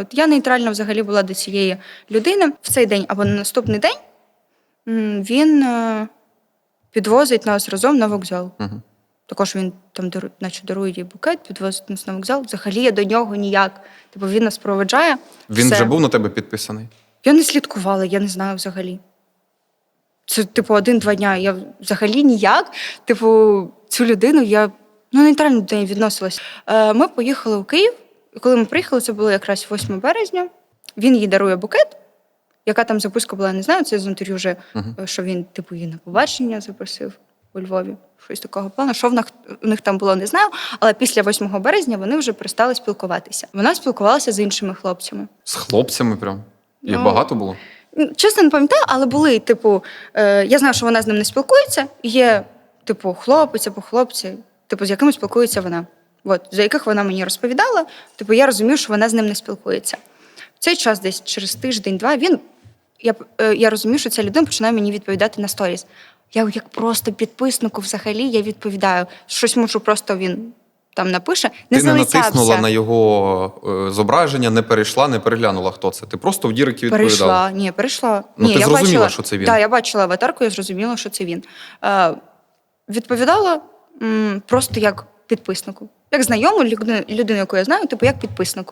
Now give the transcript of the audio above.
От я нейтральна взагалі була до цієї людини. В цей день або на наступний день він е, підвозить нас разом на вокзал. Угу. Також він там наче дарує їй букет, підвозить нас на вокзал. Взагалі я до нього ніяк. Типу він нас проведжає. Він все. вже був на тебе підписаний. Я не слідкувала, я не знаю взагалі. Це, типу, один-два дня. Я взагалі ніяк. Типу, цю людину я ну, нейтрально до неї відносилась. Е, ми поїхали у Київ, коли ми приїхали, це було якраз 8 березня. Він їй дарує букет. Яка там записка була, я не знаю. Це з інтерв'ю вже, е, що він, типу, її на побачення запросив у Львові. Щось такого плану. Що в них, у них там було, не знаю. Але після 8 березня вони вже перестали спілкуватися. Вона спілкувалася з іншими хлопцями. З хлопцями прям. Їх Ну, багато було? Чесно, не пам'ятаю, але були, типу, е, я знаю, що вона з ним не спілкується. Є, типу, хлопець або хлопці, типу, з якими спілкується вона. От, за яких вона мені розповідала. Типу, я розумію, що вона з ним не спілкується. В цей час, десь через тиждень-два, він. Я, е, я розумію, що ця людина починає мені відповідати на сторіс. Я як просто підписнику взагалі я відповідаю. Щось можу просто він там напише. Не Ти не натиснула на його е, зображення, не перейшла, не переглянула, хто це. Ти просто в Дірики відповідала. Перейшла, ні, перейшла. Ну, ні, ти я зрозуміла, бачила, що це він? Так, я бачила аватарку, я зрозуміла, що це він. Е, відповідала м, просто як підписнику. Як знайому людину, яку я знаю, типу як підписнику.